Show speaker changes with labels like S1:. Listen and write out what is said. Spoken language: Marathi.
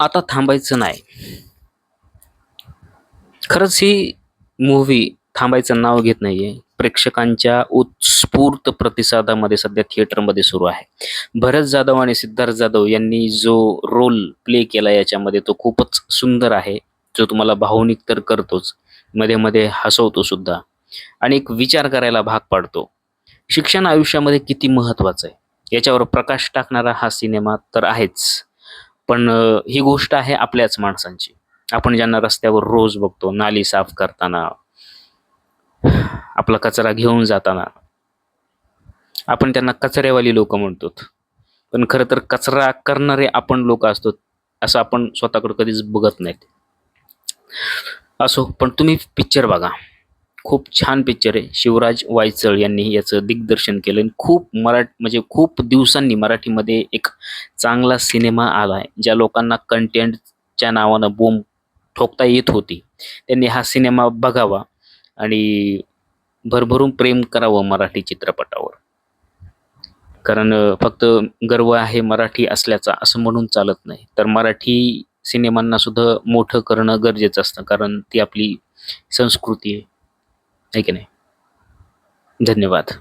S1: आता थांबायचं नाही. खरंच ही मूव्ही थांबायचं नाव घेत नाहीये. प्रेक्षकांच्या उत्स्फूर्त प्रतिसादामध्ये सध्या थिएटरमध्ये सुरू आहे. भरत जाधव आणि सिद्धार्थ जाधव यांनी जो रोल प्ले केला याच्यामध्ये तो खूपच सुंदर आहे. जो तुम्हाला भावनिक तर करतोच. मध्ये मध्ये हसवतो सुद्धा. आणि एक विचार करायला भाग पाडतो. शिक्षण आयुष्यामध्ये किती महत्त्वाचं आहे? याच्यावर प्रकाश टाकणारा हा सिनेमा तर आहेच. पण ही गोष्ट आहे आपल्याच माणसांची. आपण ज्यांना रस्त्यावर रोज बघतो नाली साफ करताना आपला कचरा घेऊन जाताना आपण त्यांना कचरेवाली लोक म्हणतो. पण खरं तर कचरा करणारे आपण लोक असतो असं आपण स्वतःकडे कधीच बघत नाहीत. असो पण तुम्ही पिक्चर बघा. खूप छान पिक्चर आहे. शिवराज वायचळ यांनी याचं दिग्दर्शन केलं आणि खूप मराठ म्हणजे खूप दिवसांनी मराठीमध्ये एक चांगला सिनेमा आला आहे. ज्या लोकांना कंटेंटच्या नावानं बोंब ठोकता येत होती त्यांनी हा सिनेमा बघावा आणि भरभरून प्रेम करावं मराठी चित्रपटावर. कारण फक्त गर्व आहे मराठी असल्याचा असं म्हणून चालत नाही. तर मराठी सिनेमांना सुद्धा मोठं करणं गरजेचं असतं. कारण ती आपली संस्कृती आहे. आहे की नाही? धन्यवाद।